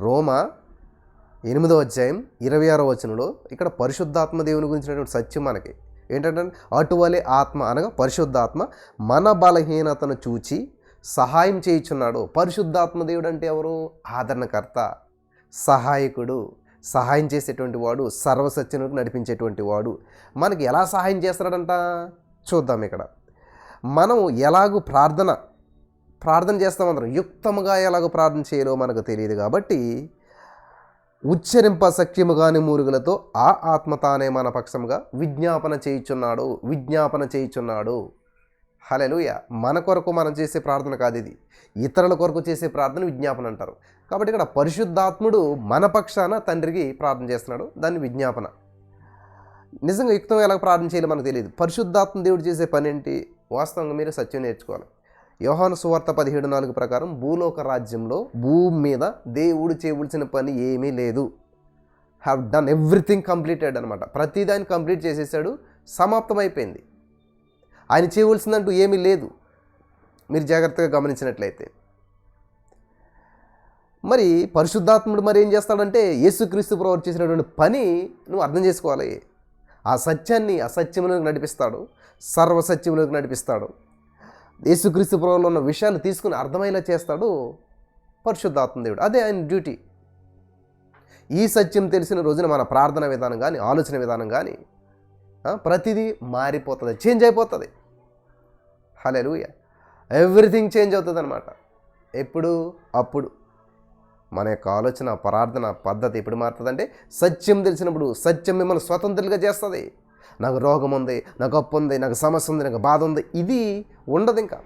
రోమా ఎనిమిదో అధ్యాయం ఇరవై ఆరో వచనంలో ఇక్కడ పరిశుద్ధాత్మ దేవుని గురించినటువంటి సత్యం మనకి. ఏంటంటే అటువలే ఆత్మ అనగా పరిశుద్ధాత్మ మన బలహీనతను చూచి సహాయం చేయుచున్నాడు. పరిశుద్ధాత్మ దేవుడు అంటే ఎవరు? ఆదరణకర్త సహాయకుడు. సహాయం చేసేటువంటి వాడు సర్వసత్యను నడిపించేటువంటి వాడు. మనకి ఎలా సహాయం చేస్తాడంట? చూద్దాం ఇక్కడ. మనం ఎలాగూ ప్రార్థన ప్రార్థన చేస్తామందరం యుక్తముగా ఎలాగో ప్రార్థన చేయాలో మనకు తెలియదు కాబట్టి ఉచ్చరింప సఖ్యము కాని మూరుగులతో ఆ ఆత్మ తానే మన పక్షముగా విజ్ఞాపన చేయుచున్నాడు. విజ్ఞాపన చేయుచున్నాడు. హలెలుయ మన కొరకు మనం చేసే ప్రార్థన కాదు ఇది. ఇతరుల కొరకు చేసే ప్రార్థన విజ్ఞాపన అంటారు. కాబట్టి ఇక్కడ పరిశుద్ధాత్ముడు మన పక్షాన తండ్రికి ప్రార్థన చేస్తున్నాడు. దాన్ని విజ్ఞాపన. నిజంగా యుక్తం ఎలా ప్రార్థన చేయాలో మనకు తెలియదు. పరిశుద్ధాత్మ దేవుడు చేసే పని ఏంటి? వాస్తవంగా మీరు సత్యం నేర్చుకోవాలి. యోహాను సువార్త పదిహేడు నాలుగు ప్రకారం భూలోక రాజ్యంలో భూమి మీద దేవుడు చేయవలసిన పని ఏమీ లేదు. హ్యావ్ డన్ ఎవ్రీథింగ్ కంప్లీటెడ్ అనమాట ప్రతిదాన్ని కంప్లీట్ చేసేసాడు సమాప్తమైపోయింది ఆయన చేయవలసిందంటూ ఏమీ లేదు. మీరు జాగ్రత్తగా గమనించినట్లయితే. మరి పరిశుద్ధాత్ముడు మరి ఏం చేస్తాడంటే యేసుక్రీస్తు ప్రవర్ చేసినటువంటి పని నువ్వు అర్థం చేసుకోవాలి. ఆ సత్యాన్ని అసత్యములోకి నడిపిస్తాడు సర్వసత్యములోకి నడిపిస్తాడు. యేసుక్రీస్తు ప్రభులో ఉన్న విషయాలు తీసుకుని అర్థమయ్యేలా చేస్తాడు పరిశుద్ధాత్మ దేవుడు. అదే ఆయన డ్యూటీ. ఈ సత్యం తెలిసిన రోజున మన ప్రార్థన విధానం కానీ ఆలోచన విధానం కానీ ప్రతిదీ మారిపోతుంది చేంజ్ అయిపోతుంది. హలే లూయ ఎవ్రీథింగ్ చేంజ్ అవుతుంది అనమాట ఎప్పుడు అప్పుడు. మన యొక్క ఆలోచన ప్రార్థన పద్ధతి ఎప్పుడు మారుతుందంటే సత్యం తెలిసినప్పుడు సత్యం మిమ్మల్ని స్వతంత్రులుగా చేస్తుంది. నాకు రోగం ఉంది నాకు అప్పు ఉంది నాకు సమస్య ఉంది నాకు బాధ ఉంది ఇది ఉండదు ఇంకా.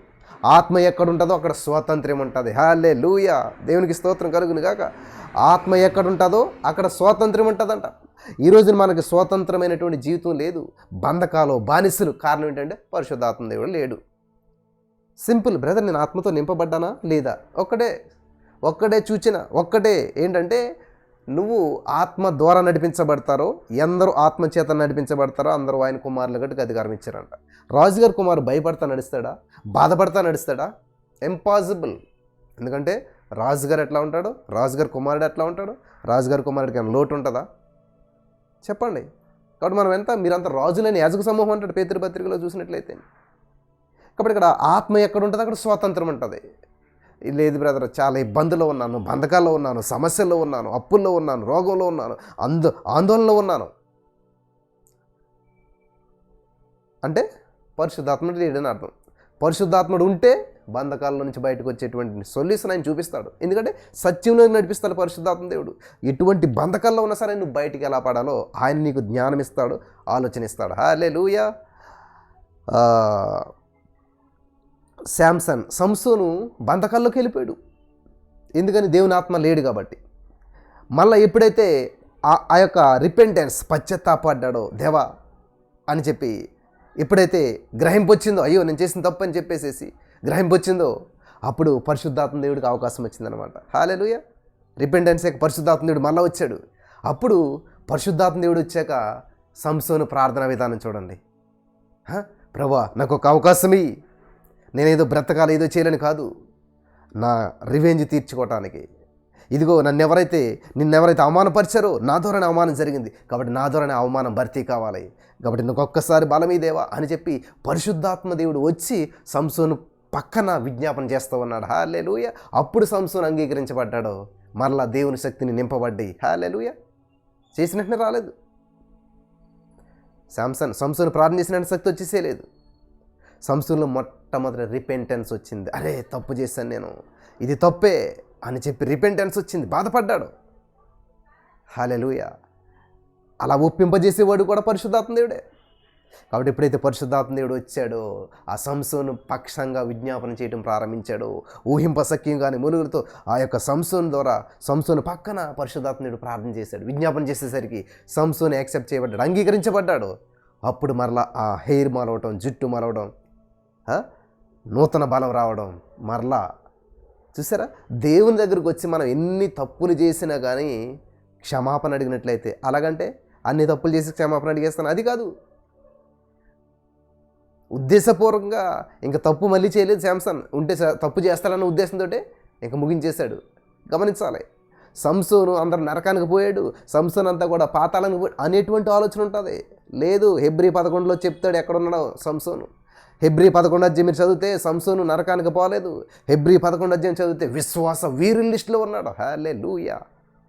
ఆత్మ ఎక్కడ ఉంటుందో అక్కడ స్వాతంత్ర్యం ఉంటుంది. హాలే లూయ దేవునికి స్తోత్రం కలుగును కాక ఆత్మ ఎక్కడ ఉంటుందో అక్కడ స్వాతంత్ర్యం ఉంటుందంట. ఈ రోజున మనకి స్వతంత్రమైనటువంటి జీవితం లేదు. బంధకాలు బానిసలు. కారణం ఏంటంటే పరిశుద్ధాత్మ దేవుడు లేడు. సింపుల్ బ్రదర్ నేను ఆత్మతో నింపబడ్డానా? లేదా? ఒక్కడే ఒక్కడే చూచిన ఒక్కటే ఏంటంటే నువ్వు ఆత్మ ద్వారా నడిపించబడతారో ఎందరూ ఆత్మ చేత నడిపించబడతారో అందరూ ఆయన కుమారులు గట్టుకు అధికారం ఇచ్చారంట. రాజుగారి కుమారు భయపడతా నడుస్తాడా? బాధపడతా నడుస్తాడా? ఇంపాసిబుల్ ఎందుకంటే రాజుగారు ఎట్లా ఉంటాడు? రాజుగారి కుమారుడు ఎట్లా ఉంటాడు? రాజుగారి కుమారుడికి ఏమైనా లోటు ఉంటుందా? చెప్పండి. కాబట్టి మనం ఎంత మీరంతా రాజులని యాజక సమూహం అంటాడు పేతృపత్రికలో చూసినట్లయితే. కాబట్టి ఇక్కడ ఆత్మ ఎక్కడ ఉంటుంది? అక్కడ స్వాతంత్రం ఉంటుంది. లేదు బ్రదర్ చాలా ఇబ్బందుల్లో ఉన్నాను బంధకాల్లో ఉన్నాను సమస్యల్లో ఉన్నాను అప్పుల్లో ఉన్నాను రోగంలో ఉన్నాను అందు ఆందోళనలో ఉన్నాను. అంటే పరిశుద్ధాత్ముడు లేడని అర్థం. పరిశుద్ధాత్ముడు ఉంటే బంధకాల నుంచి బయటకు వచ్చేటువంటి సొల్యూషన్ ఆయన చూపిస్తాడు. ఎందుకంటే సత్యంలో నడిపిస్తాడు పరిశుద్ధాత్మ దేవుడు. ఎటువంటి బంధకాల్లో ఉన్నా సరే నువ్వు బయటికి ఎలా పడాలో ఆయన నీకు జ్ఞానం ఇస్తాడు ఆలోచన ఇస్తాడు. హాలే లూయా శాంసన్ సంసోను బంధకాల్లోకి వెళ్ళిపోయాడు. ఎందుకని దేవుని ఆత్మ లేడు కాబట్టి. మళ్ళీ ఎప్పుడైతే ఆ ఆ యొక్క రిపెంటెన్స్ పశ్చాత్తాపడ్డాడో దేవా అని చెప్పి ఎప్పుడైతే గ్రహింపు వచ్చిందో అయ్యో నేను చేసిన తప్పు అని చెప్పేసేసి గ్రహింపు వచ్చిందో అప్పుడు పరిశుద్ధాత్మ దేవుడికి అవకాశం వచ్చిందనమాట హాలేలుయ. రిపెంటెన్స్ యొక్క పరిశుద్ధాత్మ దేవుడు మళ్ళీ వచ్చాడు. అప్పుడు పరిశుద్ధాత్మ దేవుడు వచ్చాక సంసోను ప్రార్థనా విధానం చూడండి. ప్రభా నాకు ఒక అవకాశం ఇయ్యి. నేనేదో బ్రతకాలి ఏదో చేయాలని కాదు. నా రివెంజ్ తీర్చుకోవటానికి. ఇదిగో నన్ను ఎవరైతే నిన్నెవరైతే అవమానపరిచారో నా ద్వారానే అవమానం జరిగింది. కాబట్టి నా ద్వారానే అవమానం భర్తీ కావాలి. కాబట్టి నాకు బలమీదేవా అని చెప్పి పరిశుద్ధాత్మ దేవుడు వచ్చి సంసోను పక్కన విజ్ఞాపన చేస్తూ ఉన్నాడు. హాలే లూయ అప్పుడు సంసోను అంగీకరించబడ్డాడు. మరలా దేవుని శక్తిని నింపబడ్డాయి లూయ చేసినట్టునే రాలేదు. శాంసన్ సంసోను ప్రార్థన చేసిన శక్తి వచ్చేసేలేదు. సంస్థలో మొట్టమొదటి రిపెంటెన్స్ వచ్చింది. అరే తప్పు చేశాను నేను. ఇది తప్పే అని చెప్పి రిపెంటెన్స్ వచ్చింది. బాధపడ్డాడు. హాలెలుయ అలా ఒప్పింపజేసేవాడు కూడా పరిశుద్ధాత్మ దేవుడే. కాబట్టి ఎప్పుడైతే పరిశుద్ధాత్మ దేవుడు వచ్చాడో ఆ సంసోను పక్షంగా విజ్ఞాపన చేయడం ప్రారంభించాడు. ఊహింపసక్యం కానీ మునుగులతో ఆ యొక్క సంసోన్ ద్వారా సంసోను పక్కన పరిశుద్ధాత్మ ప్రార్థన చేశాడు. విజ్ఞాపన చేసేసరికి సంసోను యాక్సెప్ట్ చేయబడ్డాడు అంగీకరించబడ్డాడు. అప్పుడు మరలా ఆ హెయిర్ మలవటం జుట్టు మలవడం నూతన బలం రావడం మరలా. చూసారా? దేవుని దగ్గరకు వచ్చి మనం ఎన్ని తప్పులు చేసినా కానీ క్షమాపణ అడిగినట్లయితే అలాగంటే అన్ని తప్పులు చేసి క్షమాపణ అడిగేస్తాను. అది కాదు. ఉద్దేశపూర్వకంగా ఇంకా తప్పు మళ్ళీ చేయలేదు శాంసన్. ఉంటే తప్పు చేస్తాడన్న ఉద్దేశంతో ఇంకా ముగించేశాడు. గమనించాలి. సంసోను అందరు నరకానికి పోయాడు. సంసోన్ అంతా కూడా పాతాళానికి పోయాడు అనేటువంటి ఆలోచన ఉంటుంది. లేదు హెబ్రి పదకొండులో చెప్తాడు ఎక్కడున్నాడో సంసోను. హెబ్రి పదకొండు అధ్యాయం మీరు చదివితే సంసోను నరకానికి పోలేదు. హెబ్రి పదకొండు అధ్యాయం చదివితే విశ్వాస వీరుల లిస్టులో ఉన్నాడు. హాలే లూయా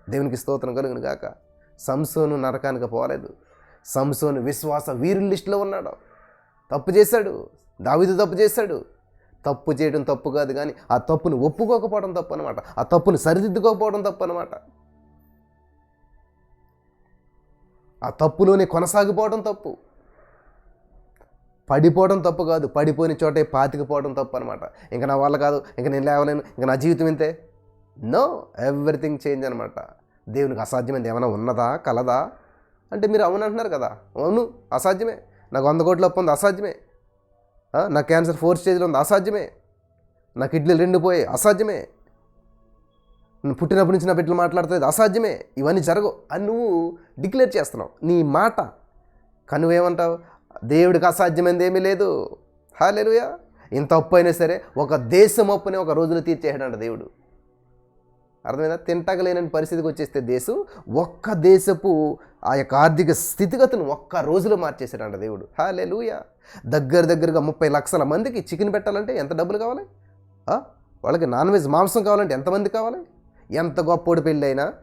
దేవునికి స్తోత్రం కలుగును గాక. సంసోను నరకానికి పోలేదు. సంసోను విశ్వాస వీరుల లిస్టులో ఉన్నాడు. తప్పు చేశాడు. దావిదు తప్పు చేశాడు. తప్పు చేయడం తప్పు కాదు కానీ ఆ తప్పును ఒప్పుకోకపోవడం తప్పు అనమాట ఆ తప్పును సరిదిద్దుకోకపోవడం తప్పు అనమాట ఆ తప్పులోనే కొనసాగిపోవడం తప్పు. పడిపోవడం తప్పు కాదు. పడిపోయిన చోటే పాతికిపోవడం తప్పు అనమాట ఇంకా నా వల్ల కాదు. ఇంకా నేను లేవలేను. ఇంకా నా జీవితం ఇంతే. నో. ఎవ్రీథింగ్ చేంజ్ అనమాట దేవునికి అసాధ్యమైంది ఏమైనా ఉన్నదా? కలదా? అంటే మీరు అవును అంటున్నారు కదా. అవును. అసాధ్యమే. నాకు వంద కోట్ల అప్పు ఉంది. అసాధ్యమే. నా క్యాన్సర్ ఫోర్ స్టేజ్లో ఉంది. అసాధ్యమే. నా కిడ్నీలు రెండు పోయి అసాధ్యమే. నువ్వు పుట్టినప్పటి నుంచి నా బిడ్డలు మాట్లాడుతుంది అసాధ్యమే. ఇవన్నీ జరగవు. అని నువ్వు డిక్లేర్ చేస్తున్నావు. నీ మాట. కానీ నువ్వేమంటావు? దేవుడికి అసాధ్యమైనది ఏమీ లేదు. హాలేలుయా ఇంత అప్పు అయినా సరే ఒక దేశం అప్పుని ఒక రోజులో తీర్చేయడంట దేవుడు. అర్థమైందా? తింటగలేనని పరిస్థితికి వచ్చేస్తే దేశం ఒక్క దేశపు ఆ యొక్క ఆర్థిక స్థితిగతును ఒక్క రోజులో మార్చేసాడంట దేవుడు. హాలే దగ్గర దగ్గరగా ముప్పై లక్షల మందికి చికెన్ పెట్టాలంటే ఎంత డబ్బులు కావాలి? వాళ్ళకి నాన్ వెజ్ మాంసం కావాలంటే ఎంతమంది కావాలి? ఎంత గొప్పోడి పెళ్ళి అయినా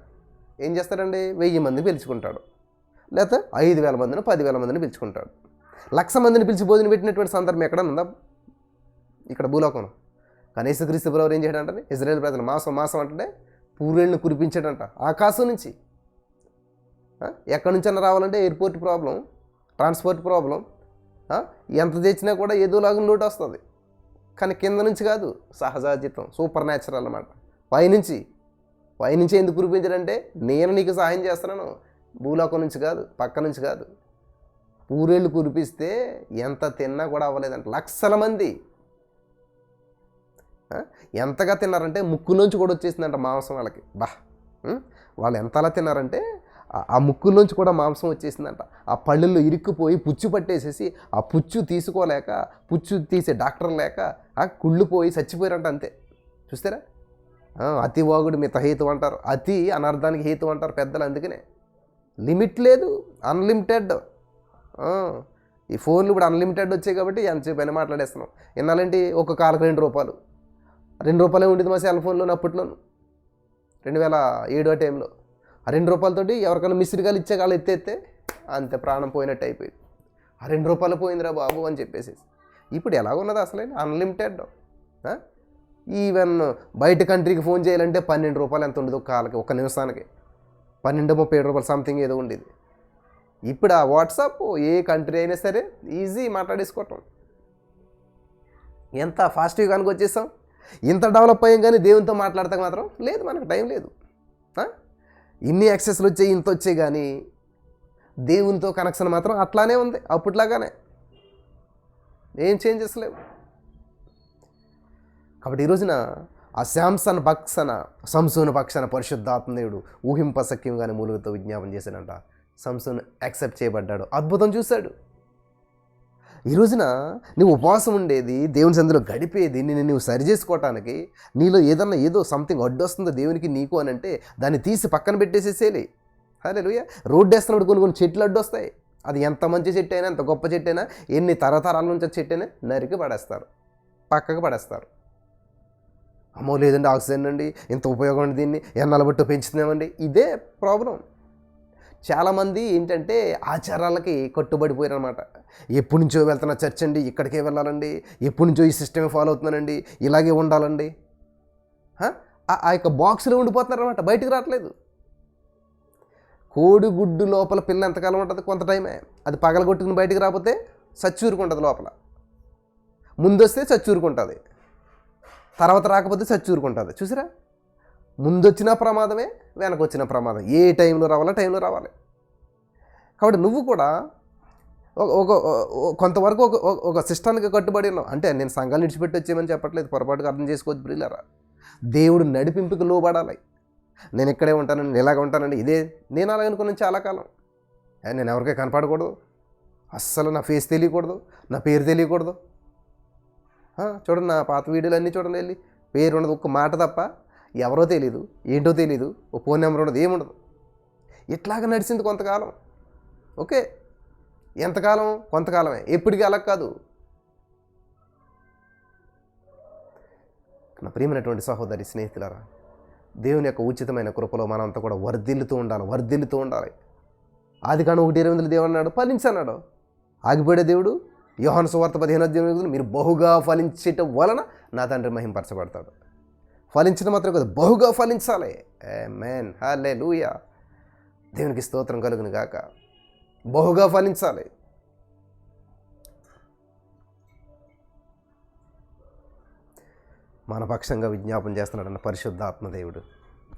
ఏం చేస్తాడండి? వెయ్యి మందిని పిలుచుకుంటాడు. లేకపోతే ఐదు వేల మందిని పదివేల మందిని పిలుచుకుంటాడు. లక్ష మందిని పిలిచి భోజనం పెట్టినటువంటి సందర్భం ఎక్కడ ఉందా? ఇక్కడ భూలోకంలో. కానీ యేసుక్రీస్తు ప్రభు ఏం చేయడంటే ఇజ్రాయల్ ప్రజలు మాసం మాసం అంటే పూరేళ్ళని కురిపించాడంట. ఆకాశం నుంచి. ఎక్కడి నుంచైనా రావాలంటే ఎయిర్పోర్ట్ ప్రాబ్లం ట్రాన్స్పోర్ట్ ప్రాబ్లం. ఎంత తెచ్చినా కూడా ఏదోలాగా లోటు వస్తుంది. కానీ కింద నుంచి కాదు సహజాజితం సూపర్ న్యాచురల్ అనమాట పైనుంచి పైనుంచి ఎందుకు కురిపించాడంటే నేను నీకు సహాయం చేస్తున్నాను. భూలోకం నుంచి కాదు పక్క నుంచి కాదు. ఊరేళ్ళు కురిపిస్తే ఎంత తిన్నా కూడా అవ్వలేదంట. లక్షల మంది. ఎంతగా తిన్నారంటే ముక్కులోంచి కూడా వచ్చేసిందంట మాంసం వాళ్ళకి. బా వాళ్ళు ఎంత అలా తిన్నారంటే ఆ- ముక్కులోంచి కూడా మాంసం వచ్చేసిందంట. ఆ పళ్ళల్లో ఇరుక్కుపోయి పుచ్చు పట్టేసేసి ఆ పుచ్చు తీసుకోలేక పుచ్చు తీసే డాక్టర్ లేక ఆ కుళ్ళిపోయి చచ్చిపోయారంట అంతే. చూస్తారా? అతి వాగుడు మిత హేతు అంటారు. అతి అనర్థానికి హేతు అంటారు పెద్దలు అందుకనే. లిమిట్ లేదు అన్లిమిటెడ్. ఈ ఫోన్లు ఇప్పుడు అన్లిమిటెడ్ వచ్చాయి కాబట్టి ఎంతసేపు అయినా మాట్లాడేస్తున్నాం. ఎన్నాలంటే ఒక కాలకు రెండు రూపాయలు. రెండు రూపాయలే ఉండేది మా సెల్ ఫోన్లో అప్పట్లోను రెండు వేల ఏడో టైంలో. ఆ రెండు రూపాయలతోటి ఎవరికైనా మిస్డ్ కాలు ఇచ్చే కాలు ఎత్తేస్తే అంతే ప్రాణం పోయినట్టు అయిపోయింది. ఆ రెండు రూపాయలు పోయిందిరా బాబు అని చెప్పేసి ఇప్పుడు ఎలాగున్నది ఉన్నది అసలే? అన్లిమిటెడ్ ఈవెన్ బయట కంట్రీకి ఫోన్ చేయాలంటే పన్నెండు రూపాయలు ఎంత ఉండదు కాలకి ఒక నిమిషానికి? పన్నెండు ముప్పై ఏడు రూపాయలు సంథింగ్ ఏదో ఉండేది. ఇప్పుడు ఆ వాట్సాప్ ఏ కంట్రీ అయినా సరే ఈజీ మాట్లాడేసుకోవటం. ఎంత ఫాస్ట్గా కనుక వచ్చేసాం ఇంత డెవలప్ అయ్యాం కానీ దేవునితో మాట్లాడతాం మాత్రం లేదు మనకు టైం లేదు. ఇన్ని యాక్సెస్లు వచ్చాయి ఇంత వచ్చాయి కానీ దేవునితో కనెక్షన్ మాత్రం అట్లానే ఉంది అప్పట్లాగానే. ఏం చేంజెస్ లేవు. కాబట్టి ఈ రోజున ఆ శాంసన్ పక్షన సంసోను పక్షన పరిశుద్ధాత్మదేవుడు ఊహింపసక్యంగానే మూలుగుతో విజ్ఞాపం చేశాడంట. సంసన్ యాక్సెప్ట్ చేయబడ్డాడు. అద్భుతం చూశాడు. ఈ రోజున నువ్వు ఉపవాసం ఉండేది దేవుని సందులో గడిపేది నిన్ను నువ్వు సరి చేసుకోవటానికి నీలో ఏదన్నా ఏదో సంథింగ్ అడ్డొస్తుందో దేవునికి నీకు అని అంటే దాన్ని తీసి పక్కన పెట్టేసేసేలే. అరే లుయ్య రోడ్డు వేస్తున్నప్పుడు కొన్ని కొన్ని చెట్లు అడ్డొస్తాయి. అది ఎంత మంచి చెట్టు అయినా ఎంత గొప్ప చెట్టు అయినా ఎన్ని తరతరాల నుంచి చెట్టు అయినా నరికి పడేస్తారు. పక్కకు పడేస్తారు. అమ్మో లేదండి ఆక్సిజన్ అండి ఇంత ఉపయోగం అండి దీన్ని ఎన్నాళ్ళ బట్టు పెంచుతున్నామండి? ఇదే ప్రాబ్లం చాలామంది ఏంటంటే ఆచారాలకి కట్టుబడిపోయారనమాట ఎప్పటి నుంచో వెళ్తున్న చర్చ్ అండి ఇక్కడికే వెళ్ళాలండి ఎప్పటి నుంచో ఈ సిస్టమే ఫాలో అవుతున్నానండి ఇలాగే ఉండాలండి. ఆ యొక్క బాక్స్లో ఉండిపోతున్నారనమాట బయటకు రావట్లేదు. కోడిగుడ్డు లోపల పిల్ల ఎంతకాలం ఉంటుంది? కొంత టైమే. అది పగలగొట్టుకుని బయటికి రాకపోతే చచ్చూరుకుంటుంది లోపల. ముందొస్తే చచ్చూరుకుంటుంది. తర్వాత రాకపోతే చచ్చూరుకుంటుంది. చూసారా? ముందొచ్చిన ప్రమాదమే వెనక వచ్చిన ప్రమాదం. ఏ టైంలో రావాలో టైంలో రావాలి. కాబట్టి నువ్వు కూడా ఒక కొంతవరకు ఒక ఒక- సిస్టానికి కట్టుబడి ఉన్నావు. అంటే నేను సంఘాలు విడిచిపెట్టి వచ్చేయమని చెప్పట్లేదు పొరపాటుగా అర్థం చేసుకోవద్దు బ్రిల్లరా దేవుడు నడిపింపుకు లోబడాలి. నేను ఇక్కడే ఉంటానండి నేను ఇలాగ ఉంటానండి. ఇదే నేను అలాగనుకున్నాను చాలా కాలం. నేను ఎవరికీ కనపడకూడదు. అస్సలు నా ఫేస్ తెలియకూడదు నా పేరు తెలియకూడదు. చూడండి నా పాత వీడియోలు అన్నీ చూడండి వెళ్ళి. పేరు ఉండదు ఒక్క మాట తప్ప ఎవరో తెలియదు ఏంటో తెలియదు ఓ ఫోన్ నెంబర్ ఉండదు ఏముండదు. ఇట్లాగ నడిచింది కొంతకాలం. ఓకే? ఎంతకాలం? కొంతకాలమే. ఎప్పటికీ అలా కాదు. నా ప్రియమైనటువంటి సహోదరి స్నేహితులారా దేవుని యొక్క ఉచితమైన కృపలో మనంతా కూడా వర్ధిల్లుతూ ఉండాలి వర్ధిల్లుతూ ఉండాలి. ఆది కాను ఒకటి ఇరవై దేవుడు అన్నాడు ఫలించన్నాడు ఆగిపోయే దేవుడు. యోహాను సువార్త పదిహేను అధ్యాయం మీరు బహుగా ఫలించటం వలన నా తండ్రి మహింపరచబడతాడు. ఫలించిన మాత్రం కాదు బహుగా ఫలించాలి. ఏ మేన్ హాలే లూయా దేవునికి స్తోత్రం కలుగును గాక. బహుగా ఫలించాలి. మన పక్షంగా విజ్ఞాపన చేస్తున్నాడన్న పరిశుద్ధాత్మ దేవుడు.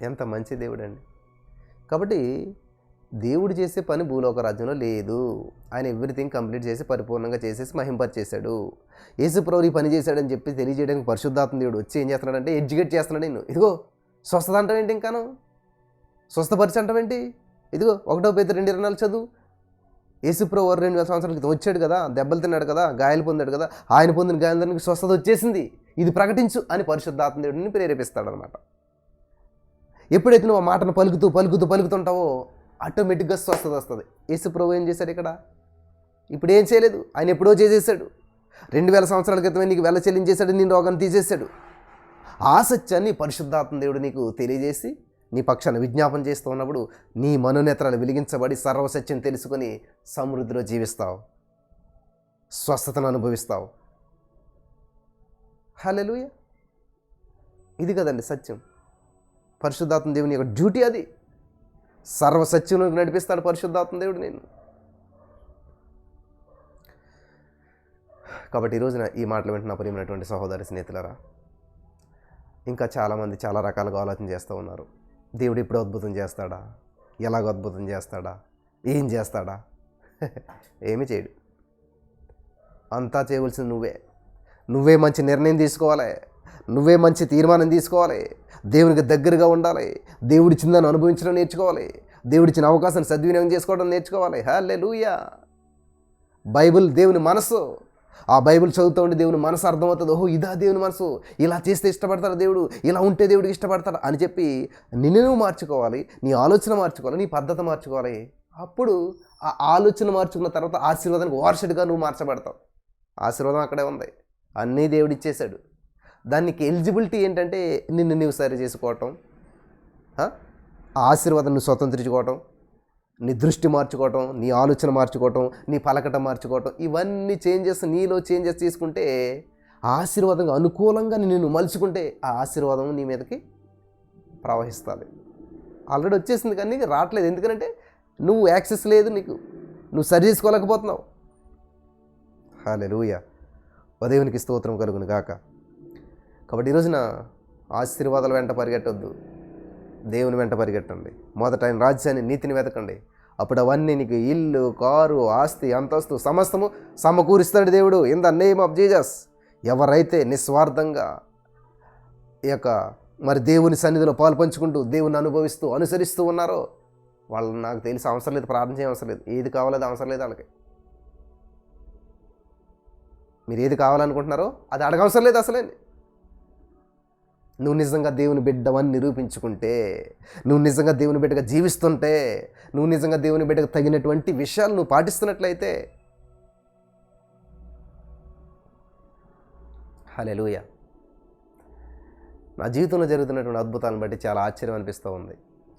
ఎంత మంచి దేవుడు అండి కాబట్టి దేవుడు చేసే పని భూలోక రాజ్యంలో లేదు. ఆయన ఎవ్రీథింగ్ కంప్లీట్ చేసి పరిపూర్ణంగా చేసేసి మహింపరిచేశాడు. యేసుప్రభు పని చేశాడని చెప్పి తెలియజేయడానికి పరిశుద్ధాత్మ దేవుడు వచ్చి ఏం చేస్తున్నాడంటే ఎడ్యుకేట్ చేస్తున్నాడు నేను ఇదిగో స్వస్థత అంటావేంటి ఇంకాను? స్వస్థపరిచి అంటావేంటి ఇదిగో ఒకటో పేద రెండు ఇరవై నాలుగు చదువు. యేసుప్రభు వారు రెండు వేల సంవత్సరాల క్రితం వచ్చాడు కదా దెబ్బలు తిన్నాడు కదా గాయాలు పొందాడు కదా ఆయన పొందిన గాయాలకి స్వస్థత వచ్చేసింది. ఇది ప్రకటించు అని పరిశుద్ధాత్మ దేవుడిని ప్రేరేపిస్తాడనమాట ఎప్పుడైతే నువ్వు ఆ మాటను పలుకుతూ పలుకుతూ పలుకుతుంటావో ఆటోమేటిక్గా స్వస్థత వస్తుంది. యేసు ప్రభు ఏం చేశాడు ఇక్కడ? ఇప్పుడు ఏం చేయలేదు. ఆయన ఎప్పుడో చేసేసాడు. రెండు వేల సంవత్సరాల క్రితమే నీకు వెల చెల్లించేశాడు నీ రోగాన్ని తీసేశాడు. ఆ సత్యాన్ని పరిశుద్ధాత్మ దేవుడు నీకు తెలియజేసి నీ పక్షాన విజ్ఞాపన చేస్తూ ఉన్నప్పుడు నీ మనోనేత్రాలు వెలిగించబడి సర్వసత్యం తెలుసుకొని సమృద్ధిలో జీవిస్తావు. స్వస్థతను అనుభవిస్తావు. హలెలుయ ఇది కదండి సత్యం. పరిశుద్ధాత్మ దేవుని యొక్క డ్యూటీ అది. సర్వసత్యంలోకి నడిపిస్తాడు పరిశుద్ధాత్మ దేవుడు నేను. కాబట్టి ఈ రోజున ఈ మాటలు వింటున్న ప్రియమైనటువంటి సహోదరి స్నేహితులరా ఇంకా చాలామంది చాలా రకాలుగా ఆలోచన చేస్తూ ఉన్నారు. దేవుడు ఇప్పుడు అద్భుతం చేస్తాడా? ఎలాగ అద్భుతం చేస్తాడా? ఏం చేస్తాడా? ఏమి చేయడు. అంతా చేయవలసింది నువ్వే. నువ్వే మంచి నిర్ణయం తీసుకోవాలి. నువ్వే మంచి తీర్మానం తీసుకోవాలి. దేవునికి దగ్గరగా ఉండాలి. దేవుడి దాన్ని అనుభవించడం నేర్చుకోవాలి. దేవుడిచ్చిన అవకాశాన్ని సద్వినియోగం చేసుకోవడం నేర్చుకోవాలి. హలే లూయా బైబిల్ దేవుని మనసు ఆ బైబిల్ చదువుతూ ఉంటే దేవుని మనసు అర్థమవుతుంది. ఓహో ఇదా దేవుని మనసు ఇలా చేస్తే ఇష్టపడతాడు దేవుడు. ఇలా ఉంటే దేవుడికి ఇష్టపడతాడు అని చెప్పి నిన్ను నువ్వు మార్చుకోవాలి. నీ ఆలోచన మార్చుకోవాలి. నీ పద్ధతి మార్చుకోవాలి. అప్పుడు ఆ ఆలోచన మార్చుకున్న తర్వాత ఆశీర్వాదానికి వారసుడిగా నువ్వు మార్చబడతావు. ఆశీర్వాదం అక్కడే ఉంది. అన్నీ దేవుడు ఇచ్చేశాడు. దానికి ఎలిజిబిలిటీ ఏంటంటే నిన్ను నువ్వు సరి చేసుకోవటం ఆ ఆశీర్వాదం నువ్వు స్వతంత్రించుకోవటం నీ దృష్టి మార్చుకోవటం నీ ఆలోచన మార్చుకోవటం నీ పలకట మార్చుకోవటం ఇవన్నీ చేంజెస్ నీలో చేంజెస్ తీసుకుంటే ఆశీర్వాదంగా అనుకూలంగా నిన్ను మలుచుకుంటే ఆ ఆశీర్వాదం నీ మీదకి ప్రవహిస్తుంది. ఆల్రెడీ వచ్చేసింది కానీ రావట్లేదు. ఎందుకంటే నువ్వు యాక్సెస్ లేదు నీకు. నువ్వు సరి చేసుకోలేకపోతున్నావు. హాలే లూయ ఉదయానికి స్తోత్రం కలుగును గాక. కాబట్టి ఈరోజున ఆశీర్వాదాల వెంట పరిగెట్టొద్దు. దేవుని వెంట పరిగెట్టండి. మొదట ఆయన రాజ్యాన్ని నీతిని వెతకండి. అప్పుడు అవన్నీ నీకు ఇల్లు కారు ఆస్తి అంతస్తు సమస్తము సమకూరుస్తాడు దేవుడు. In the name of Jesus ఎవరైతే నిస్వార్థంగా ఈ యొక్క మరి దేవుని సన్నిధిలో పాలు పంచుకుంటూ దేవుని అనుభవిస్తూ అనుసరిస్తూ ఉన్నారో వాళ్ళు నాకు తెలిసి అవసరం లేదు ప్రార్థన చేయ అవసరం లేదు. ఏది కావాలో అవసరం లేదు వాళ్ళకి. మీరు ఏది కావాలనుకుంటున్నారో అది అడగవసరం లేదు అసలే నువ్వు నిజంగా దేవుని బిడ్డవని నిరూపించుకుంటే నువ్వు నిజంగా దేవుని బిడ్డగా జీవిస్తుంటే నువ్వు నిజంగా దేవుని బిడ్డకు తగినటువంటి విషయాలు నువ్వు పాటిస్తున్నట్లయితే. హలెలుయ నా జీవితంలో జరుగుతున్నటువంటి అద్భుతాలను బట్టి చాలా ఆశ్చర్యం అనిపిస్తూ ఉంది.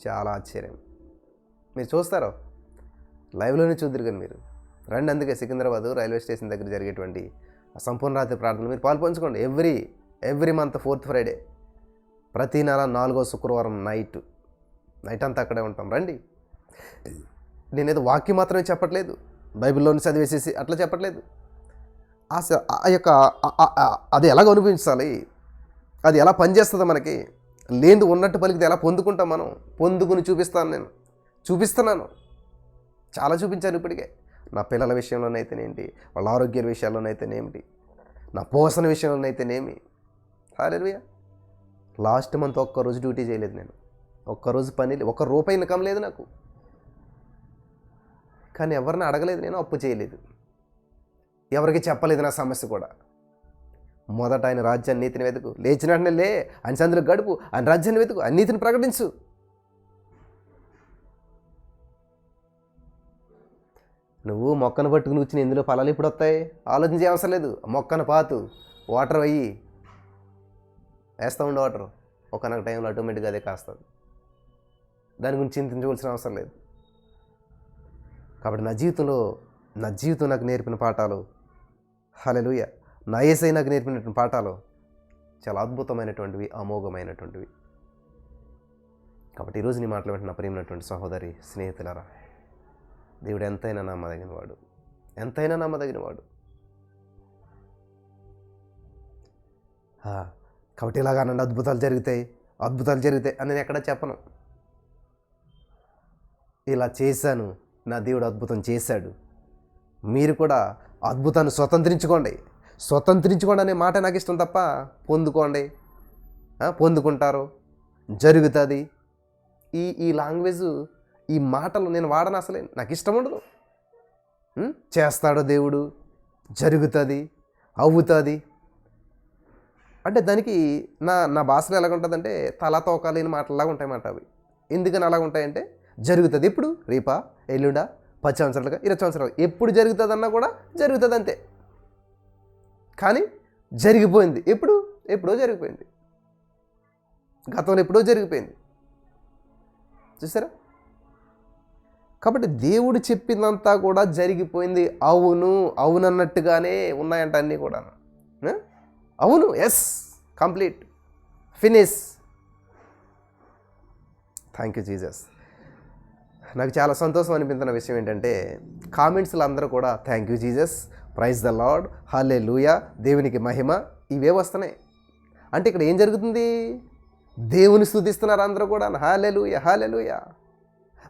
చాలా ఆశ్చర్యం. మీరు చూస్తారో? లైవ్లోనే చూద్దరు కానీ మీరు. రండి అందుకే సికింద్రాబాద్ రైల్వే స్టేషన్ దగ్గర జరిగేటువంటి ఆ సంపూర్ణ రాత్రి ప్రార్థనలు మీరు పాల్పంచుకోండి every every month fourth Friday. ప్రతి నెల నాలుగో శుక్రవారం నైట్ నైట్ అంతా అక్కడే ఉంటాం. రండి. నేనేదో వాక్యం మాత్రమే చెప్పట్లేదు. బైబిల్లోని చదివేసేసి అట్లా చెప్పట్లేదు. ఆ స- ఆ యొక్క అది ఎలాగ అనిపించాలి అది ఎలా పనిచేస్తుంది మనకి? లేనిది ఉన్నట్టు పలికితే ఎలా పొందుకుంటాం మనం? పొందుకుని చూపిస్తాను నేను. చూపిస్తున్నాను. చాలా చూపించాను ఇప్పటికే. నా పిల్లల విషయంలోనైతేనేంటి వాళ్ళ ఆరోగ్య విషయాల్లోనైతేనేమిటి నా పోషణ విషయంలోనైతేనేమి హాలేలుయా. లాస్ట్ మంత్ ఒక్కరోజు డ్యూటీ చేయలేదు నేను. ఒక్కరోజు పని ఒక్క రూపాయి ఇన్కమ్ లేదు నాకు. కానీ ఎవరిని అడగలేదు నేను అప్పు చేయలేదు. ఎవరికి చెప్పలేదు నా సమస్య కూడా. మొదట ఆయన రాజ్యాన్ని నీతిని వెతుకు. లేచిన వెంటనే లే ఆయన గడుపు. ఆయన రాజ్యాన్ని వెతుకు ఆయన నీతిని ప్రకటించు. నువ్వు మొక్కను పట్టుకుని వచ్చిన ఇందులో ఫలాలు ఇప్పుడు వస్తాయి? ఆలోచించే అవసరం లేదు. మొక్కను పాతు. వాటర్ అయ్యి వేస్తూ ఉండే వాటర్ ఒకనొక టైంలో ఆటోమేటిక్గా అదే కాస్తుంది. దాని గురించి చింతించవలసిన అవసరం లేదు. కాబట్టి నా జీవితంలో నా జీవితం నాకు నేర్పిన పాఠాలు హలెలుయ నా ఏసై నాకు నేర్పినటువంటి పాఠాలు చాలా అద్భుతమైనటువంటివి అమోఘమైనటువంటివి. కాబట్టి ఈరోజు నీ మాటలు నా ప్రేమైనటువంటి సహోదరి స్నేహితులరా దేవుడు ఎంతైనా నమ్మదగిన వాడు. ఎంతైనా నమ్మదగిన వాడు. కాబట్టి ఇలాగానండి అద్భుతాలు జరుగుతాయి అద్భుతాలు జరుగుతాయి అని నేను ఎక్కడ చెప్పను. ఇలా చేశాను నా దేవుడు అద్భుతం చేశాడు. మీరు కూడా అద్భుతాన్ని స్వతంత్రించుకోండి. స్వతంత్రించుకోండి అనే మాట నాకు ఇష్టం తప్ప పొందుకోండి. పొందుకుంటారు. జరుగుతుంది. ఈ ఈ లాంగ్వేజ్ ఈ మాటలు నేను వాడను అసలే. నాకు ఇష్టం ఉండదు. చేస్తాడు దేవుడు. జరుగుతుంది అవుతుంది. అంటే దానికి నా నా భాషలో ఎలాగ ఉంటుందంటే తల తోక లేని మాటలాగా ఉంటాయన్నమాట అవి. ఎందుకని అలాగ ఉంటాయంటే జరుగుతుంది ఎప్పుడు? రేపా? ఎల్లుండా? పది సంవత్సరాలుగా? ఇరవై సంవత్సరాలు. ఎప్పుడు జరుగుతుందన్నా కూడా జరుగుతుంది అంతే కానీ జరిగిపోయింది. ఎప్పుడు? ఎప్పుడో జరిగిపోయింది. గతంలో ఎప్పుడో జరిగిపోయింది. చూసారా? కాబట్టి దేవుడు చెప్పిందంతా కూడా జరిగిపోయింది. అవును అవునన్నట్టుగానే ఉన్నాయంట అన్నీ కూడా అవును yes complete finish thank you Jesus నాకు చాలా సంతోషం అనిపించిన విషయం ఏంటంటే కామెంట్స్లో అందరూ కూడా thank you Jesus praise the Lord hallelujah దేవునికి మహిమ ఇవే వస్తున్నాయి. అంటే ఇక్కడ ఏం జరుగుతుంది? దేవుని స్థుతిస్తున్నారు అందరూ కూడా హాలే లూయ హాలే లూయ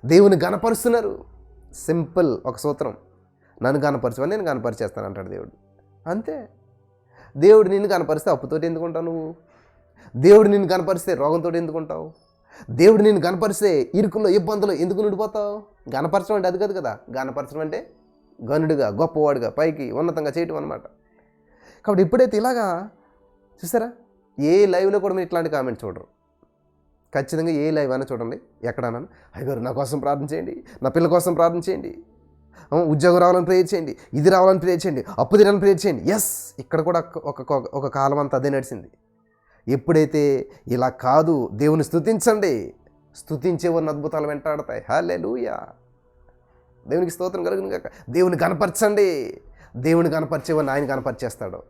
దేవుని గనపరుస్తున్నారు సింపుల్ ఒక సూత్రం. నన్ను గనపరచమని నేను గనపరిచేస్తాను అంటాడు దేవుడు. అంతే. దేవుడు నిన్ను కనపరిస్తే అప్పుతో ఎందుకుంటావు నువ్వు? దేవుడు నిన్ను కనపరిస్తే రోగంతో ఎందుకుంటావు? దేవుడు నిన్ను కనపరిస్తే ఇరుకుల్లో ఇబ్బందులు ఎందుకు నుండిపోతావు? గనపరచడం అంటే అది కాదు కదా. గనపరచడం అంటే గనుడిగా గొప్పవాడిగా పైకి ఉన్నతంగా చేయటం అనమాట కాబట్టి ఇప్పుడైతే ఇలాగా చూసారా? ఏ లైవ్లో కూడా మీరు ఇట్లాంటి కామెంట్ చూడరు. ఖచ్చితంగా ఏ లైవ్ అయినా చూడండి. ఎక్కడన్నా అయ్యగారు నా కోసం ప్రార్థన చేయండి. నా పిల్ల కోసం ప్రార్థన చేయండి. ఉద్యోగం రావాలని ప్రేయర్ చేయండి ఇది రావాలని ప్రేయర్ చేయండి అప్పు తినాలని ప్రేయర్ చేయండి. ఎస్ ఇక్కడ కూడా ఒక ఒక- కాలం అంతా అదే నడిచింది. ఎప్పుడైతే ఇలా కాదు దేవుని స్థుతించండి స్థుతించే వారిని అద్భుతాలు వెంటాడతాయి. హాలే లూయా దేవునికి స్తోత్రం కలుగును కాక దేవుని కనపరచండి. దేవుని కనపరిచేవాడిని ఆయన కనపరిచేస్తాడు.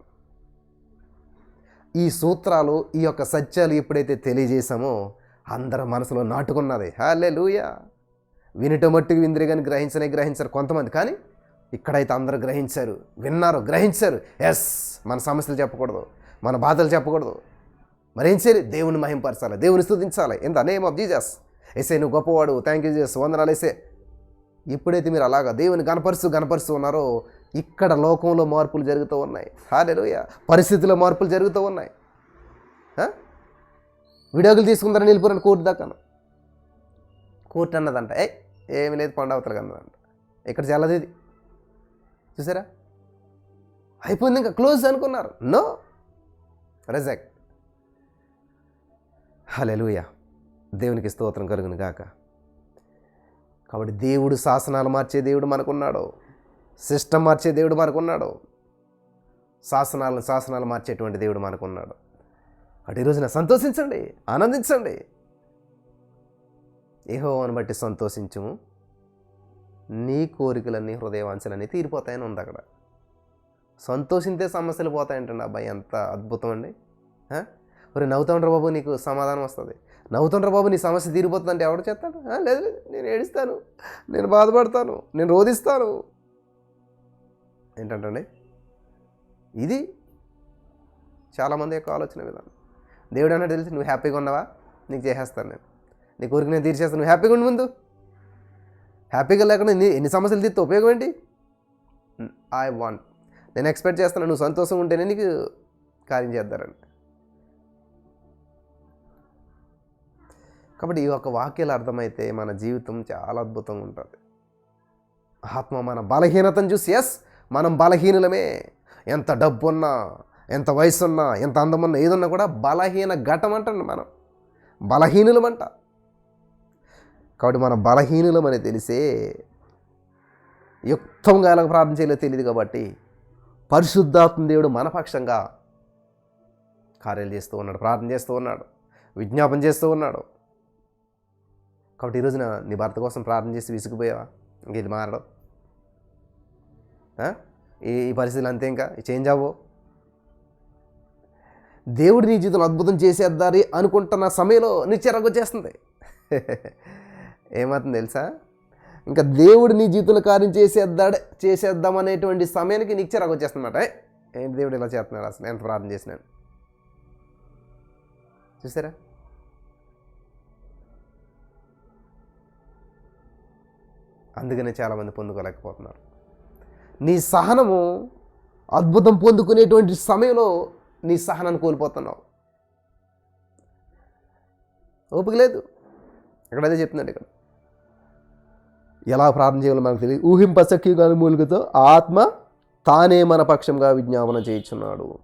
ఈ సూత్రాలు ఈ యొక్క సత్యాలు ఎప్పుడైతే తెలియజేశామో అందరి మనసులో నాటుకున్నది. హాలే లూయా వినటం మట్టుకు విందిరి కానీ గ్రహించనే గ్రహించారు కొంతమంది. కానీ ఇక్కడైతే అందరూ గ్రహించారు. విన్నారు గ్రహించారు. ఎస్ మన సమస్యలు చెప్పకూడదు. మన బాధలు చెప్పకూడదు. మరేం చేయాలి? దేవుని మహింపరచాలి దేవుని స్థుతించాలి. ఎంత నేమ్ ఆఫ్ జీజస్ ఎసే నువ్వు గొప్పవాడు. థ్యాంక్ యూ జీజస్ వందనాలు ఎసే ఎప్పుడైతే మీరు అలాగా దేవుని గనపరుస్తూ గనపరుస్తూ ఉన్నారో ఇక్కడ లోకంలో మార్పులు జరుగుతూ ఉన్నాయి. హాలేలుయ పరిస్థితుల్లో మార్పులు జరుగుతూ ఉన్నాయి. విడాకులు తీసుకుంటారని వెళ్ళిపోరని కోర్టు దాకాను. కోర్టు అన్నదంట. ఏ ఏమి లేదు పండవతలు అన్నదంట ఇక్కడ చల్లదు ఇది? చూసారా? అయిపోయింది ఇంకా క్లోజ్ అనుకున్నారు. నో! రెజెక్ట్. హలెలుయ దేవునికి స్తోత్రం కలుగును గాక. కాబట్టి దేవుడు శాసనాలు మార్చే దేవుడు మనకున్నాడు. సిస్టమ్ మార్చే దేవుడు మనకున్నాడు. శాసనాలను శాసనాలు మార్చేటువంటి దేవుడు మనకున్నాడు. అటు ఈరోజున సంతోషించండి ఆనందించండి. ఏహోవాను బట్టి సంతోషించుము. నీ కోరికలన్నీ హృదయవాంఛలన్నీ తీరిపోతాయని ఉంది అక్కడ. సంతోషించే సమస్యలు పోతాయంటండి. అబ్బాయి ఎంత అద్భుతం అండి. మరి నవ్వుతుండ్రా బాబు నీకు సమాధానం వస్తుంది. నవ్వుతుండ్రా బాబు నీ సమస్య తీరిపోతుందంటే ఎవడు చేస్తాడు? లేదు లేదు నేను ఏడుస్తాను. నేను బాధపడతాను. నేను రోధిస్తాను. ఏంటంటండి? ఇది చాలామంది యొక్క ఆలోచన విధానం. దేవుడు అన్నట్టు తెలిసి నువ్వు హ్యాపీగా ఉన్నావా? నీకు చేసేస్తాను నేను. నీ కోరిక నేను తీర్చేస్తాను. నువ్వు హ్యాపీగా ఉండి ముందు. హ్యాపీగా లేకుండా నీ ఎన్ని సమస్యలు తీర్తే ఉపయోగం ఏంటి? ఐ వాంట్ నేను ఎక్స్పెక్ట్ చేస్తాను నువ్వు సంతోషం ఉంటేనే నీకు కార్యం చేద్దారని. కాబట్టి ఈ యొక్క వాక్యాలు అర్థమైతే మన జీవితం చాలా అద్భుతంగా ఉంటుంది. ఆత్మ మన బలహీనతను చూసి ఎస్ మనం బలహీనులమే. ఎంత డబ్బు ఉన్నా ఎంత వయసు ఉన్నా ఎంత అందమున్నా ఏదున్నా కూడా బలహీన ఘటం అంటండి మనం. బలహీనులమంట. కాబట్టి మనం బలహీనులమని తెలిసే యుక్తంగా ఎలా ప్రార్థన చేయలేదో తెలియదు కాబట్టి పరిశుద్ధాత్మ దేవుడు మన పక్షంగా కార్యాలు చేస్తూ ఉన్నాడు ప్రార్థన చేస్తూ ఉన్నాడు విజ్ఞాపన చేస్తూ ఉన్నాడు. కాబట్టి ఈ రోజున నీ భర్త కోసం ప్రార్థన చేసి విసిగిపోయావా? ఇంక ఇది మారడం. ఈ ఈ పరిస్థితులు అంతే ఇంకా? చేంజ్ అవ్వవు దేవుడు నీ జీవితంలో అద్భుతం చేసేద్దారి అనుకుంటున్న సమయంలో నీ చిరకు వచ్చేస్తుంది. ఏమవుతుంది తెలుసా? ఇంకా దేవుడు నీ జీవితంలో కార్యం చేసేద్దాడు చేసేద్దాం అనేటువంటి సమయానికి నీకు చిరకు ఏంటి దేవుడు ఇలా చేస్తున్నాడు అసలు? ఎంత ప్రార్థన చేసినాను. చూసారా? అందుకనే చాలామంది పొందుకోలేకపోతున్నారు. నీ సహనము అద్భుతం పొందుకునేటువంటి సమయంలో నీ సహనాన్ని కోల్పోతున్నావు. ఓపిక లేదు. ఇక్కడ అదే చెప్తున్నాడు ఇక్కడ. ఎలా ప్రార్థన చేయాలో మనకు తెలియదు. ఊహింపశక్తి కాని ఆత్మ తానే మన పక్షంగా విజ్ఞాపన చేయించున్నాడు.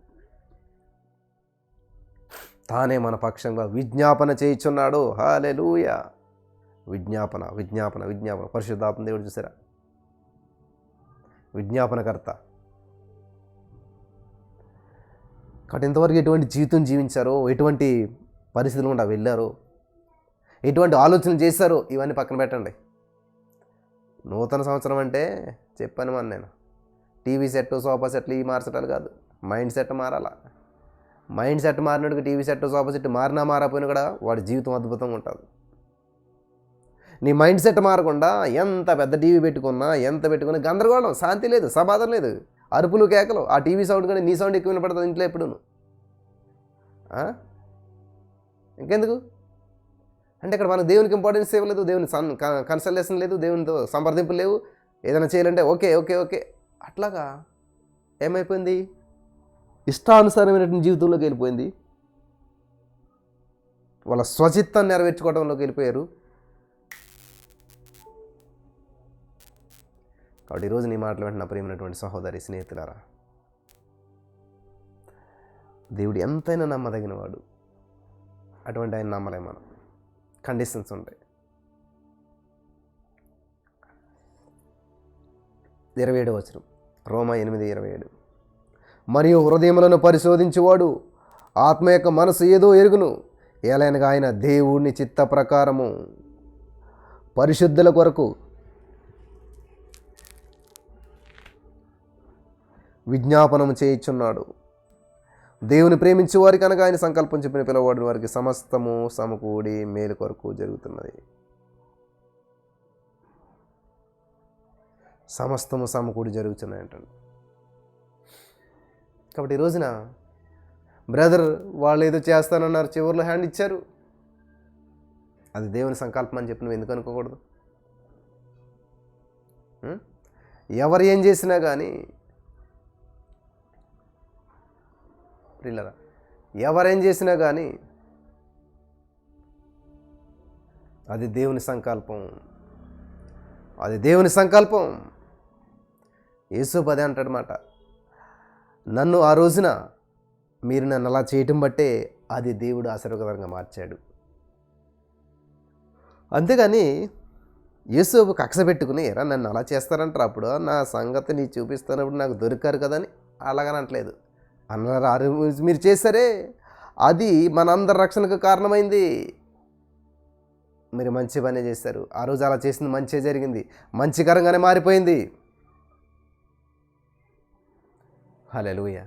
తానే మన పక్షంగా విజ్ఞాపన చేయించున్నాడు. హాలెలూయ విజ్ఞాపన విజ్ఞాపన విజ్ఞాపన. పరిశుద్ధాత్మ దేవుడు చూసారా? విజ్ఞాపనకర్త. కాబట్టి ఇంతవరకు ఎటువంటి జీవితం జీవించారో ఎటువంటి పరిస్థితులు గుండా వెళ్ళారో ఎటువంటి ఆలోచనలు చేశారో ఇవన్నీ పక్కన పెట్టండి. నూతన సంవత్సరం అంటే చెప్పాను మన నేను. టీవీ సెట్ సోఫా సెట్లు ఈ మార్చడాలు కాదు. మైండ్ సెట్ మారాలా. మైండ్ సెట్ మారినట్టుగా టీవీ సెట్ సోఫా సెట్ మారినా మారపోయినా కూడా వాడి జీవితం అద్భుతంగా ఉంటుంది. నీ మైండ్ సెట్ మారకుండా ఎంత పెద్ద టీవీ పెట్టుకున్నా ఎంత పెట్టుకున్నా గందరగోళం శాంతి లేదు సమాధానం లేదు. అరుపులు కేకలు ఆ టీవీ సౌండ్ కానీ నీ సౌండ్ ఎక్కువ వినపడుతుంది ఇంట్లో ఎప్పుడు ఇంకెందుకు? అంటే ఇక్కడ మనకు దేవునికి ఇంపార్టెన్స్ ఇవ్వలేదు దేవుని సన్ కన్సల్టేషన్ లేదు దేవునితో సంప్రదింపు లేవు. ఏదైనా చేయాలంటే ఓకే ఓకే ఓకే. అట్లాగా ఏమైపోయింది? ఇష్టానుసారమైనటువంటి జీవితంలోకి వెళ్ళిపోయింది. వాళ్ళ స్వచిత్తాన్ని నెరవేర్చుకోవడంలోకి వెళ్ళిపోయారు. కాబట్టి ఈరోజు నీ మాటలు వెంటనే ప్రేమైనటువంటి సహోదరి స్నేహితులారా దేవుడు ఎంతైనా నమ్మదగినవాడు. అటువంటి ఆయన నమ్మలే మనం. కండిషన్స్ ఉంటాయి. ఇరవై ఏడు వచ్చిన రోమ ఎనిమిది ఇరవై ఏడు. మరియు హృదయములను పరిశోధించేవాడు ఆత్మ యొక్క మనసు ఏదో ఎరుగును ఏలైనగా ఆయన దేవుణ్ణి చిత్త ప్రకారము. పరిశుద్ధుల కొరకు విజ్ఞాపనము చేయించున్నాడు. దేవుని ప్రేమించే వారి కనుక ఆయన సంకల్పం చెప్పిన పిలవాడిన వారికి సమస్తము సమకూడి మేలు కొరకు జరుగుతున్నది. సమస్తము సమకూడి జరుగుతున్నాయి కాబట్టి ఈ రోజున బ్రదర్ వాళ్ళు ఏదో చేస్తానన్నారు చివరిలో హ్యాండ్ ఇచ్చారు. అది దేవుని సంకల్పం అని చెప్పి నువ్వు ఎందుకు అనుకోకూడదు? ఎవరు ఏం చేసినా కానీ ప్రిల్లరా. ఎవరేం చేసినా కానీ అది దేవుని సంకల్పం. అది దేవుని సంకల్పం. యేసు పదే అంటాడనమాట నన్ను ఆ రోజున మీరు నన్ను అలా చేయటం బట్టే అది దేవుడు ఆశీర్వాదకరంగా మార్చాడు. అంతేగాని యేసు కక్ష పెట్టుకుని ఎరా నన్ను అలా చేస్తారంటారు అప్పుడు నా సంగతి నీ చూపిస్తున్నప్పుడు నాకు దొరికారు కదా అని అలాగనట్లేదు అన్నారు ఆరు రోజు మీరు చేశారే. అది మనందరి రక్షణకు కారణమైంది. మీరు మంచి పనే చేశారు. ఆ రోజు అలా చేసింది మంచి జరిగింది. మంచికరంగానే మారిపోయింది. హలో లూయ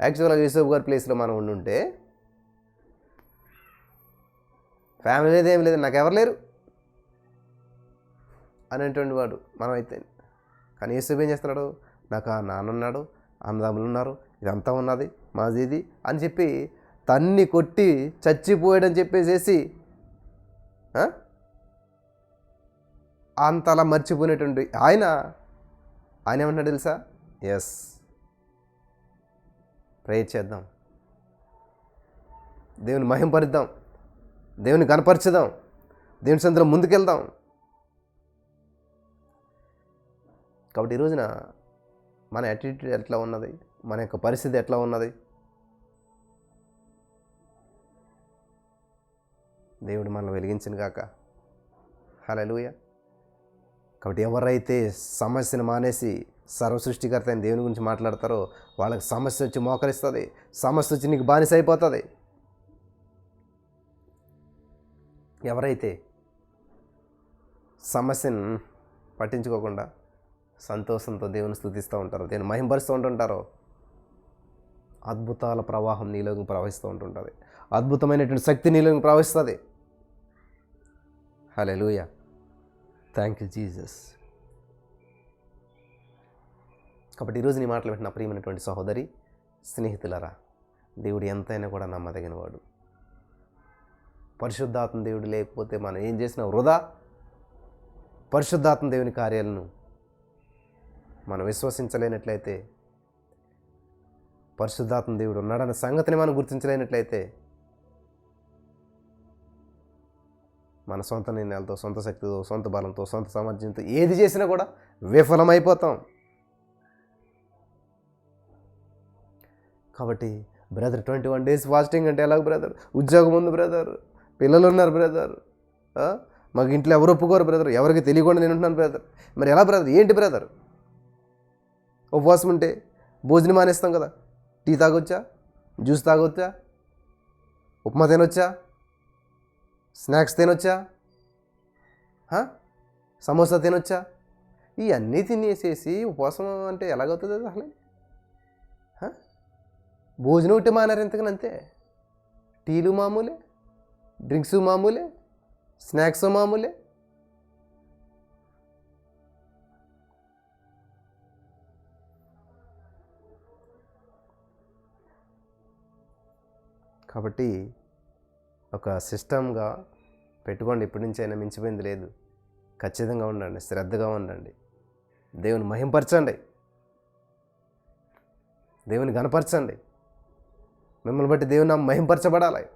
యాక్చువల్గా యూసఫ్ గారి ప్లేస్లో మనం ఉండుంటే ఫ్యామిలీ లేదు ఏం లేదు. నాకు ఎవరు లేరు. అనేటువంటి వాడు మనం అయితే కానీ యూసఫ్ ఏం చేస్తున్నాడు? నాకు ఆ నాన్న ఉన్నాడు. అన్నదమ్ములు ఉన్నారు. ఇదంతా ఉన్నది మాది ఇది అని చెప్పి తన్ని కొట్టి చచ్చిపోయాడని చెప్పేసేసి అంతలా మర్చిపోయినటువంటి ఆయన ఆయన ఏమన్నాడు తెలుసా? ఎస్ ప్రేయర్ చేద్దాం. దేవుని మహింపరిద్దాం. దేవుని కనపరచుదాం. దేవుని సందులో ముందుకెళ్దాం. కాబట్టి ఈ రోజున మన యాటిట్యూడ్ ఎట్లా ఉన్నది? మన యొక్క పరిస్థితి ఎట్లా ఉన్నది? దేవుడు మనల్ని వెలిగించిన కాక హలలుయ కాబట్టి ఎవరైతే సమస్యను మానేసి సర్వసృష్టికర్త అయిన దేవుని గురించి మాట్లాడతారో వాళ్ళకి సమస్య వచ్చి మోకరిస్తుంది. సమస్య వచ్చి నీకు బానిస అయిపోతుంది. ఎవరైతే సమస్యను పట్టించుకోకుండా సంతోషంతో దేవుని స్థుతిస్తూ ఉంటారు. దేవుని మహింపరుస్తూ ఉంటుంటారో? అద్భుతాల ప్రవాహం నీలోకి ప్రవహిస్తూ ఉంటుంటుంది. అద్భుతమైనటువంటి శక్తి నీలోకి ప్రవహిస్తుంది. హలే లూయ థ్యాంక్ యూ జీజస్ కాబట్టి ఈరోజు నీ మాటలు పెట్టిన ప్రియమైనటువంటి సహోదరి స్నేహితులరా దేవుడు ఎంతైనా కూడా నమ్మదగినవాడు. పరిశుద్ధాత్మ దేవుడు లేకపోతే మనం ఏం చేసినా వృధా. పరిశుద్ధాత్మ దేవుని కార్యాలను మనం విశ్వసించలేనట్లయితే పరిశుద్ధాత్మ దేవుడు ఉన్నాడన్న సంగతిని మనం గుర్తించలేనట్లయితే మన సొంత నిర్ణయాలతో సొంత శక్తితో సొంత బలంతో సొంత సామర్థ్యంతో ఏది చేసినా కూడా విఫలమైపోతాం. కాబట్టి brother twenty one days fasting అంటే ఎలాగ బ్రదర్? ఉద్యోగం ఉంది బ్రదర్ పిల్లలు ఉన్నారు బ్రదర్ మాకు ఇంట్లో ఎవరు ఒప్పుకోరు బ్రదర్? ఎవరికి తెలియకుండా నేను ఉంటున్నాను బ్రదర్. మరి ఎలా బ్రదర్? ఏంటి బ్రదర్? ఉపవాసం ఉంటే భోజనం మానేస్తాం కదా. టీ తాగొచ్చా? జ్యూస్ తాగొచ్చా? ఉప్మా తినొచ్చా? స్నాక్స్ తినొచ్చా? సమోసా తినొచ్చా? ఇవన్నీ తినేసేసి ఉపవాసం అంటే ఎలాగవుతుంది అసలు? భోజనం ఒకటి మానారు ఎంతకని అంతే. టీలు మామూలే డ్రింక్స్ మామూలే స్నాక్స్ మామూలే కాబట్టి ఒక సిస్టమ్గా పెట్టుకోండి. ఇప్పటి నుంచి అయినా మించిపోయింది లేదు. ఖచ్చితంగా ఉండండి. శ్రద్ధగా ఉండండి. దేవుని మహింపరచండి. దేవుని గనపరచండి మిమ్మల్ని బట్టి దేవుని మహింపరచబడాలి.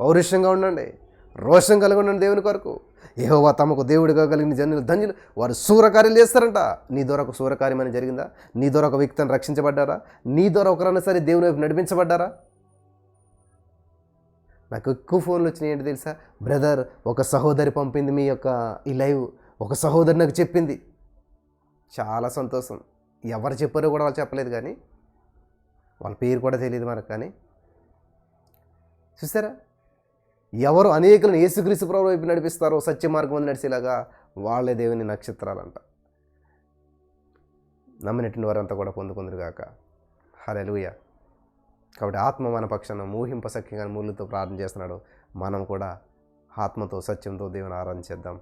పౌరుషంగా ఉండండి. రోషం కలిగి ఉండండి దేవుని కొరకు. ఏహోవా తమకు దేవుడిగా కలిగిన జనులు ధన్యులు వారు సూరకార్యాలు చేస్తారంట. నీ ద్వారా ఒక సూరకార్యం అని జరిగిందా? నీ ద్వారా ఒక వ్యక్తిని రక్షించబడ్డారా? నీ ద్వారా ఒకరైనా సరే దేవుని వైపు నడిపించబడ్డారా? నాకు ఎక్కువ ఫోన్లు వచ్చినాయి ఏంటి తెలుసా? బ్రదర్ ఒక సహోదరి పంపింది మీ యొక్క ఈ లైవ్ ఒక సహోదరి నాకు చెప్పింది. చాలా సంతోషం. ఎవరు చెప్పారో కూడా వాళ్ళు చెప్పలేదు కానీ వాళ్ళ పేరు కూడా తెలియదు మనకు కానీ. చూసారా? ఎవరు అనేకులను యేసుక్రీస్తు ప్రభు వైపు నడిపిస్తారో సత్య మార్గం నడిచేలాగా వాళ్ళే దేవుని నక్షత్రాలంట. నమ్మినటువంటి వారంతా కూడా పొందుకుందరుగాక హలెలుయ కాబట్టి ఆత్మ మన పక్షాన ఊహింపసఖ్యంగా మూలుతో ప్రార్థన చేస్తున్నాడు. మనం కూడా ఆత్మతో సత్యంతో దేవుని ఆరాధన చేద్దాం.